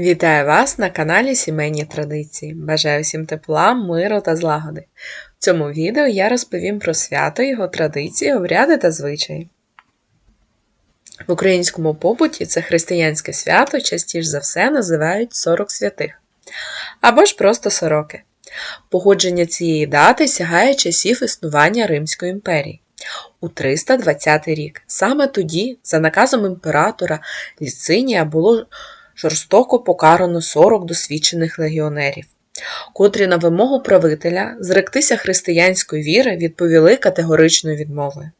Вітаю вас на каналі Сімейні Традиції. Бажаю всім тепла, миру та злагоди. В цьому відео я розповім про свято, його традиції, обряди та звичаї. В українському побуті це християнське свято частіше за все називають 40 святих або ж просто сороки. Походження цієї дати сягає часів існування Римської імперії у 320 рік. Саме тоді, за наказом імператора Ліцинія, було жорстоко покарано 40 досвідчених легіонерів, котрі на вимогу правителя зректися християнської віри відповіли категоричною відмовою.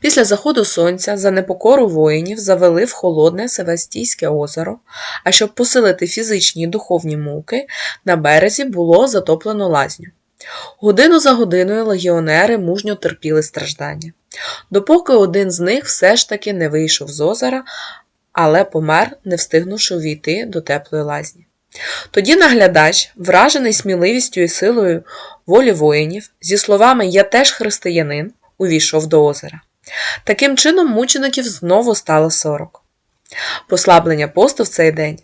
Після заходу сонця за непокору воїнів завели в холодне Севастійське озеро, а щоб посилити фізичні і духовні муки, на березі було затоплено лазню. Годину за годиною легіонери мужньо терпіли страждання, допоки один з них все ж таки не вийшов з озера, але помер, не встигнувши увійти до теплої лазні. Тоді наглядач, вражений сміливістю і силою волі воїнів, зі словами Я теж християнин, увійшов до озера. Таким чином, мучеників знову стало сорок. Послаблення посту в цей день.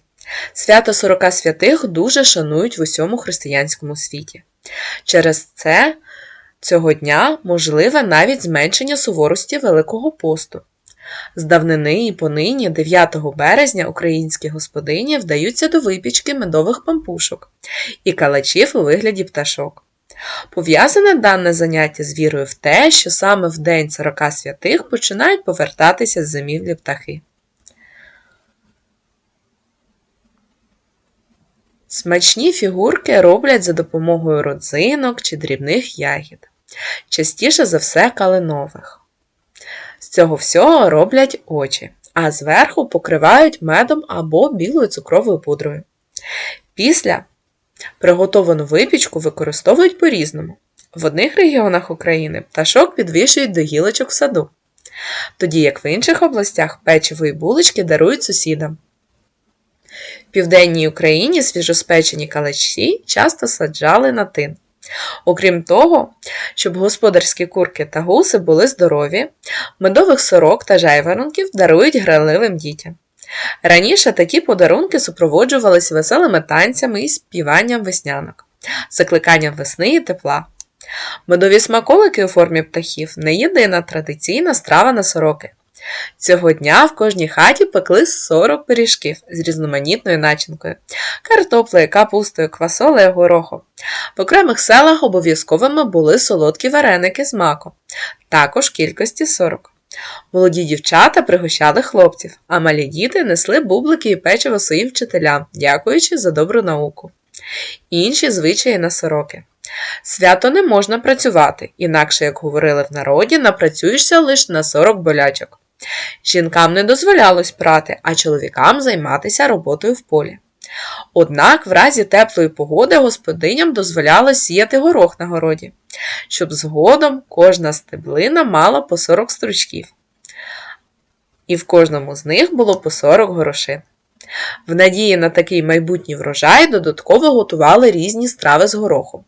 Свято сорока святих дуже шанують в усьому християнському світі. Через це цього дня можливе навіть зменшення суворості Великого посту. З давнини і понині, 9 березня, українські господині вдаються до випічки медових пампушок і калачів у вигляді пташок. Пов'язане дане заняття з вірою в те, що саме в День 40 святих починають повертатися з зимівлі птахи. Смачні фігурки роблять за допомогою родзинок чи дрібних ягід, частіше за все калинових. З цього всього роблять очі, а зверху покривають медом або білою цукровою пудрою. Після приготовану випічку використовують по-різному. В одних регіонах України пташок підвішують до гілочок в саду, тоді як в інших областях печиво і булочки дарують сусідам. В південній Україні свіжоспечені калачі часто саджали на тин. Окрім того, щоб господарські курки та гуси були здорові, медових сорок та жайворонків дарують граливим дітям. Раніше такі подарунки супроводжувалися веселими танцями і співанням веснянок, закликанням весни і тепла. Медові смаколики у формі птахів не єдина традиційна страва на сороки. Цього дня в кожній хаті пекли 40 пиріжків з різноманітною начинкою, картоплею, капустою, квасолею, горохом. В окремих селах обов'язковими були солодкі вареники з маком, також кількості 40. Молоді дівчата пригощали хлопців, а малі діти несли бублики і печиво своїм вчителям, дякуючи за добру науку. Інші звичаї на сороки. Свято не можна працювати, інакше, як говорили в народі, напрацюєшся лише на 40 болячок. Жінкам не дозволялось прати, а чоловікам займатися роботою в полі. Однак в разі теплої погоди господиням дозволялось сіяти горох на городі, щоб згодом кожна стеблина мала по 40 стручків, і в кожному з них було по 40 горошин. В надії на такий майбутній врожай додатково готували різні страви з горохом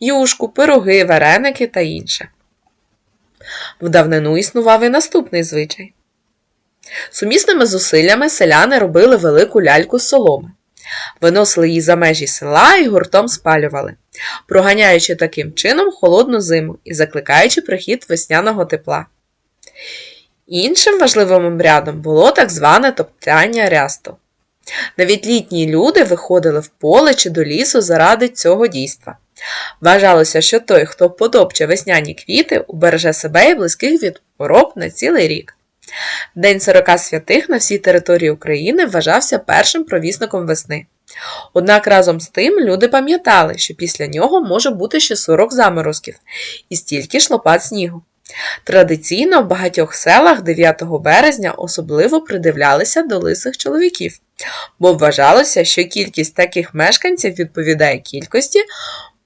юшку, пироги, вареники та інше. В давнину існував і наступний звичай. Сумісними зусиллями селяни робили велику ляльку з соломи, виносили її за межі села і гуртом спалювали, проганяючи таким чином холодну зиму і закликаючи прихід весняного тепла. Іншим важливим обрядом було так зване топтання рясту. Навіть літні люди виходили в поле чи до лісу заради цього дійства. Вважалося, що той, хто подобче весняні квіти, убереже себе і близьких від хвороб на цілий рік. День 40 святих на всій території України вважався першим провісником весни. Однак разом з тим люди пам'ятали, що після нього може бути ще 40 заморозків і стільки ж лопат снігу. Традиційно в багатьох селах 9 березня особливо придивлялися до лисих чоловіків, бо вважалося, що кількість таких мешканців відповідає кількості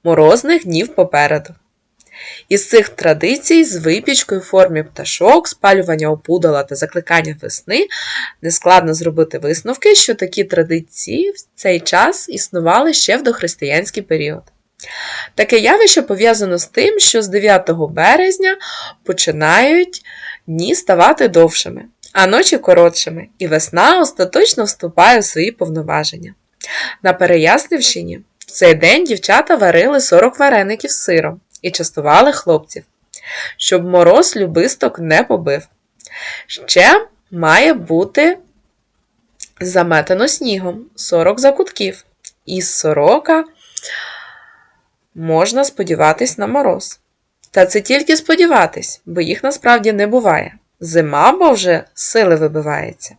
морозних днів попереду. Із цих традицій з випічкою в формі пташок, спалювання опудала та закликання весни нескладно зробити висновки, що такі традиції в цей час існували ще в дохристиянський період. Таке явище пов'язано з тим, що з 9 березня починають дні ставати довшими, а ночі коротшими, і весна остаточно вступає у свої повноваження. На Переяслівщині цей день дівчата варили 40 вареників з сиром і частували хлопців, щоб мороз любисток не побив. Ще має бути заметено снігом 40 закутків. Із сорока можна сподіватись на мороз. Та це тільки сподіватись, бо їх насправді не буває. Зима, бо вже сили вибивається.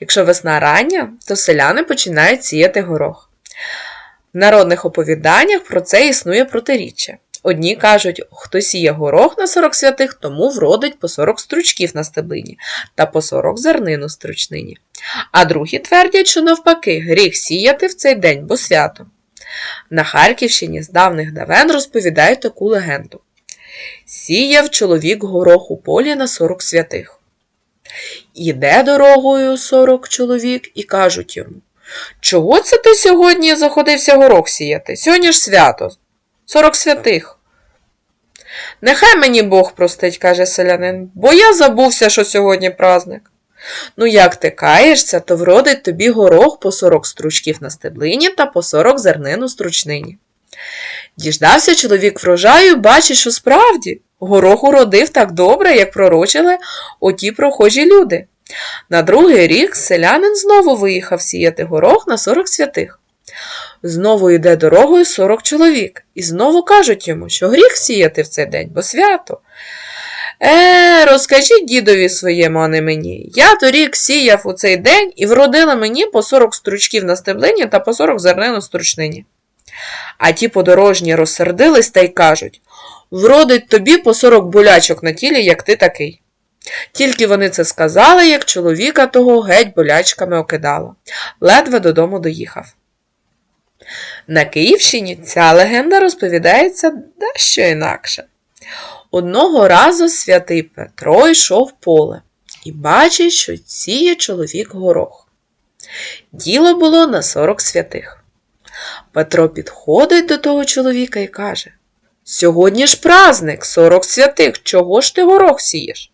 Якщо весна рання, то селяни починають сіяти горох. В народних оповіданнях про це існує протиріччя. Одні кажуть, хто сіє горох на 40 святих, тому вродить по 40 стручків на стеблині та по 40 зернин у стручнині. А другі твердять, що навпаки, гріх сіяти в цей день, бо свято. На Харківщині з давних давен розповідають таку легенду. Сіяв чоловік горох у полі на 40 святих. Іде дорогою 40 чоловік і кажуть йому Чого це ти сьогодні заходився горох сіяти? Сьогодні ж свято. Сорок святих. Нехай мені Бог простить, каже селянин, бо я забувся, що сьогодні праздник. Ну, як ти каєшся, то вродить тобі горох по сорок стручків на стеблині та по сорок зернин у стручнині. Діждався чоловік врожаю, бачить, що справді горох уродив так добре, як пророчили оті прохожі люди. На другий рік селянин знову виїхав сіяти горох на сорок святих. Знову йде дорогою сорок чоловік, і знову кажуть йому, що гріх сіяти в цей день, бо свято. Е, розкажіть дідові своєму, а не мені. Я торік сіяв у цей день і вродила мені по сорок стручків на стеблині та по сорок зернин у стручнині. А ті подорожні розсердились та й кажуть вродить тобі по сорок болячок на тілі, як ти такий. Тільки вони це сказали, як чоловіка того геть болячками окидало. Ледве додому доїхав. На Київщині ця легенда розповідається дещо інакше. Одного разу святий Петро йшов поле і бачить, що сіє чоловік горох. Діло було на сорок святих. Петро підходить до того чоловіка і каже Сьогодні ж праздник, сорок святих, чого ж ти горох сієш?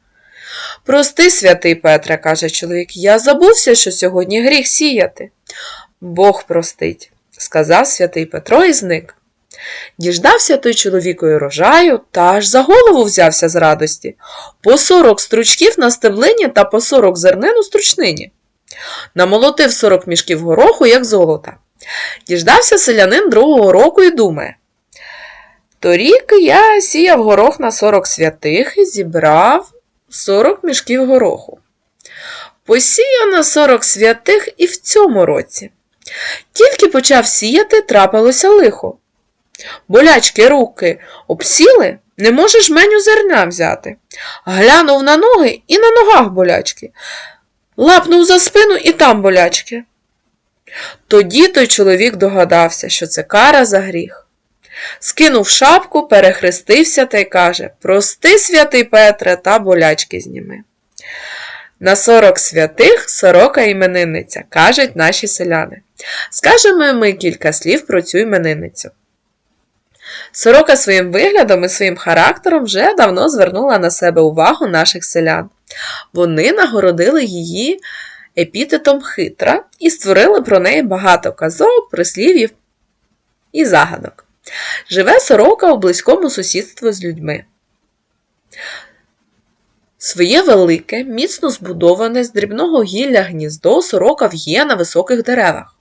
Прости, святий Петре, каже чоловік, я забувся, що сьогодні гріх сіяти. Бог простить, сказав святий Петро і зник. Діждався той чоловіку і рожаю та аж за голову взявся з радості. По сорок стручків на стеблині та по сорок зернин у стручнині. Намолотив сорок мішків гороху, як золота. Діждався селянин другого року і думає. Торік я сіяв горох на сорок святих і зібрав сорок мішків гороху. Посіяв на сорок святих і в цьому році. Тільки почав сіяти, трапилося лихо. Болячки руки обсіли, не можеш меню зерна взяти. Глянув на ноги і на ногах болячки. Лапнув за спину і там болячки. Тоді той чоловік догадався, що це кара за гріх. Скинув шапку, перехрестився та й каже Прости, святий Петре, та болячки зніми. На сорок святих сорока іменинниця, кажуть наші селяни. Скажемо ми кілька слів про цю іменинницю. Сорока своїм виглядом і своїм характером вже давно звернула на себе увагу наших селян. Вони нагородили її епітетом хитра і створили про неї багато казок, прислів'їв і загадок. Живе сорока у близькому сусідстві з людьми. Своє велике, міцно збудоване з дрібного гілля гніздо сорока в'є на високих деревах,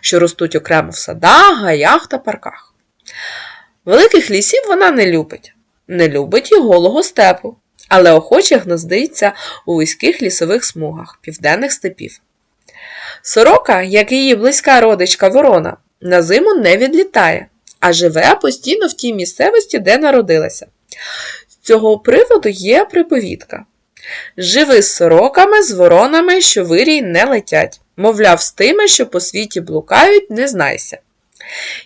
що ростуть окремо в садах, гаях та парках. Великих лісів вона не любить, не любить і голого степу, але охоче гнездиться у вузьких лісових смугах південних степів. Сорока, як її близька родичка ворона, на зиму не відлітає, а живе постійно в тій місцевості, де народилася. З цього приводу є приповідка. Живи з сороками, з воронами, що вирій не летять, мовляв, з тими, що по світі блукають, не знайся.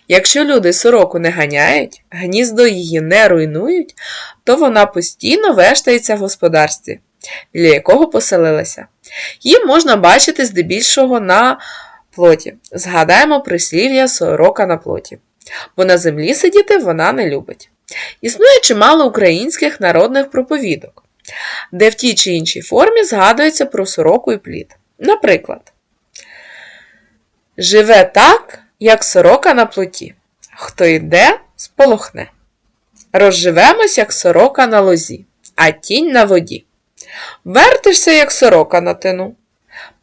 Якщо люди сороку не ганяють, гніздо її не руйнують, то вона постійно вештається в господарстві, біля якого поселилася. Її можна бачити здебільшого на плоті. Згадаємо прислів'я сорока на плоті, бо на землі сидіти вона не любить. Існує чимало українських народних проповідок, де в тій чи іншій формі згадується про сороку і плід. Наприклад, Живе так, як сорока на плоті. Хто йде, сполохне. Розживемось, як сорока на лозі, а тінь на воді. Вертишся, як сорока на тину.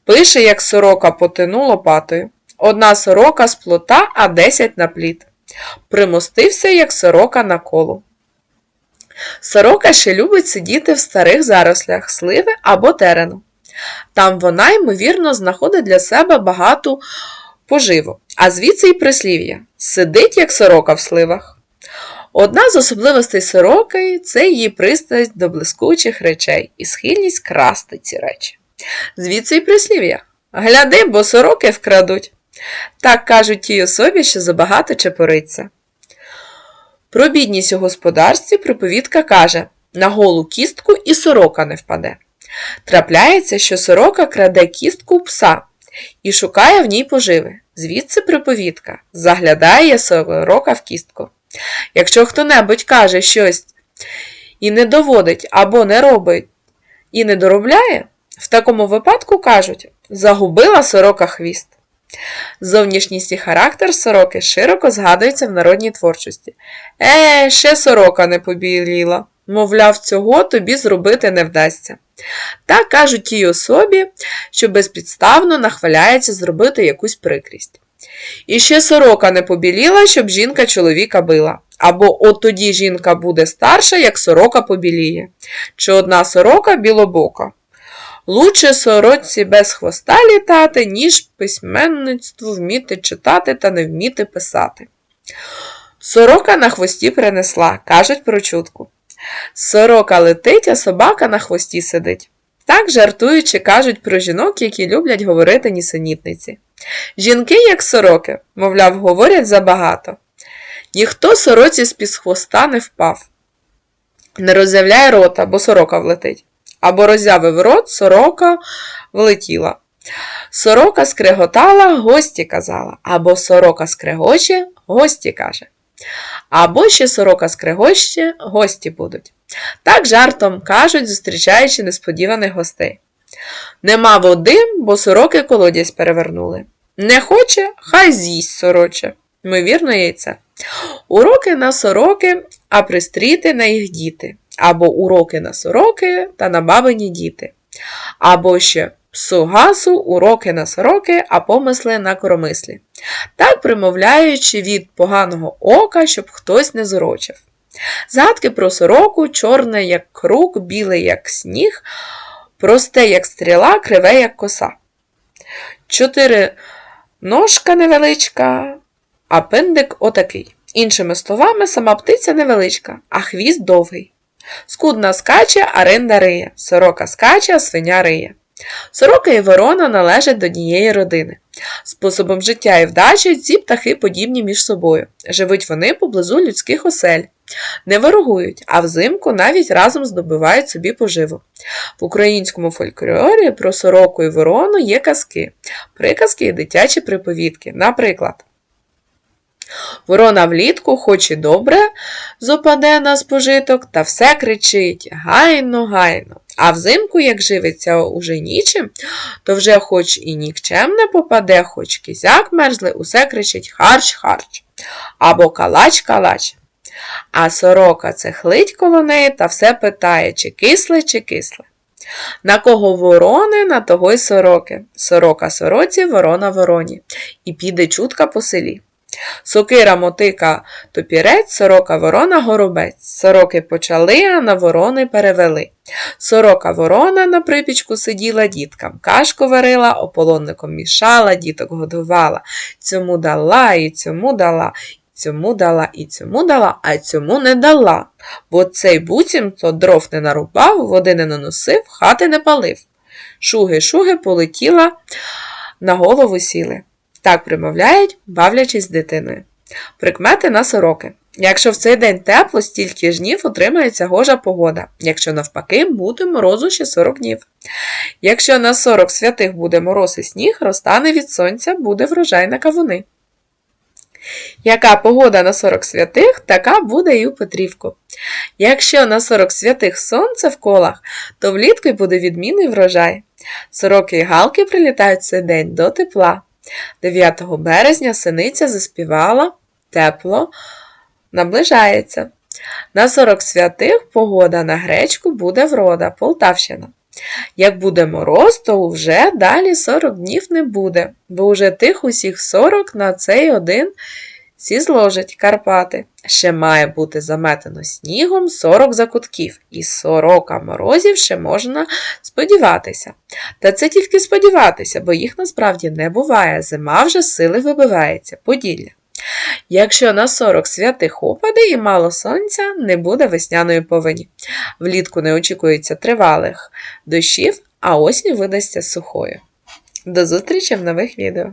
Пише, як сорока по тину лопатою. Одна сорока з плота, а десять на пліт. Примостився, як сорока на колу. Сорока ще любить сидіти в старих зарослях сливи або терену. Там вона, ймовірно, знаходить для себе багату поживу, а звідси й прислів'я сидить, як сорока в сливах. Одна з особливостей сороки це її пристрасть до блискучих речей і схильність красти ці речі. Звідси й прислів'я. Гляди, бо сороки вкрадуть. Так кажуть тій особі, що забагато чепориться. Про бідність у господарстві приповідка каже на голу кістку і сорока не впаде. Трапляється, що сорока краде кістку пса і шукає в ній поживи. Звідси приповідка заглядає сорока в кістку. Якщо хто-небудь каже щось і не доводить або не робить і не доробляє, в такому випадку кажуть загубила сорока хвіст. Зовнішність і характер сороки широко згадується в народній творчості. Е, ще сорока не побіліла, мовляв, цього тобі зробити не вдасться. Так кажуть тій особі, що безпідставно нахваляється зробити якусь прикрість. І ще сорока не побіліла, щоб жінка чоловіка била. Або от тоді жінка буде старша, як сорока побіліє, чи одна сорока білобока. Лучше сорочці без хвоста літати, ніж письменництву вміти читати та не вміти писати. Сорока на хвості принесла, кажуть про чутку. Сорока летить, а собака на хвості сидить. Так жартуючи, кажуть про жінок, які люблять говорити нісенітниці. Жінки, як сороки, мовляв, говорять забагато. Ніхто сороці з під хвоста не впав. Не роззявляй рота, бо сорока влетить. Або роззявив рот, сорока влетіла. Сорока скреготала, гості казала, або сорока скрегоче, гості каже. Або ще сорока скрегоще, гості будуть. Так жартом кажуть, зустрічаючи несподіваних гостей. Нема води, бо сороки колодязь перевернули. Не хоче, хай з'їсть сороче. Ймовірно, яйце. Уроки на сороки, а пристріти на їх діти. Або уроки на сороки та на бабині діти. Або ще псу гасу, уроки на сороки, а помисли на коромислі. Так примовляючи від поганого ока, щоб хтось не зорочив. Згадки про сороку, чорне, як круг, біле, як сніг, просте, як стріла, криве, як коса. Чотири ножка невеличка, а пиндик отакий. Іншими словами, сама птиця невеличка, а хвіст довгий. Скудна скаче, а ринда риє, сорока скаче, а свиня риє. Сорока і ворона належать до однієї родини. Способом життя і вдачі ці птахи подібні між собою. Живуть вони поблизу людських осель, не ворогують, а взимку навіть разом здобувають собі поживу. В українському фольклорі про сороку і ворону є казки, приказки і дитячі приповідки. Наприклад, Ворона влітку, хоч і добре зопаде на спожиток, та все кричить гайно, гайно. А взимку, як живиться уже нічим, то вже хоч і нікчем не попаде, хоч кізяк мерзли, усе кричить харч, харч або калач, калач. А сорока цехлить коло неї та все питає, чи кисле, чи кисле. На кого ворони, на того й сороки. Сорока сороці, ворона вороні. І піде чутка по селі. Сокира мотика топірець, сорока ворона горобець. Сороки почали, а на ворони перевели. Сорока ворона на припічку сиділа діткам, кашку варила, ополонником мішала, діток годувала. Цьому дала і цьому дала, цьому дала і цьому дала, а цьому не дала. Бо цей буцімто дров не нарубав, води не наносив, хати не палив. Шуги-шуги полетіла, на голову сіли. Так примовляють, бавлячись з дитиною. Прикмети на сороки. Якщо в цей день тепло, стільки жнів отримається гожа погода. Якщо навпаки, буде морозу ще 40 днів. Якщо на 40 святих буде мороз і сніг, розтане від сонця, буде врожай на кавуни. Яка погода на 40 святих, така буде і у Петрівку. Якщо на 40 святих сонце в колах, то влітку буде відмінний врожай. Сороки і галки прилітають цей день до тепла. 9 березня синиця заспівала тепло, наближається. На 40 святих погода на гречку буде врода, Полтавщина. Як буде мороз, то вже далі 40 днів не буде, бо вже тих усіх 40 на цей один всі зложать Карпати. Ще має бути заметено снігом 40 закутків, і 40 морозів ще можна сподіватися. Та це тільки сподіватися, бо їх насправді не буває, зима вже сили вибивається, Поділля. Якщо на 40 святих опаде і мало сонця, не буде весняної повені. Влітку не очікується тривалих дощів, а осінь видасться сухою. До зустрічі в нових відео!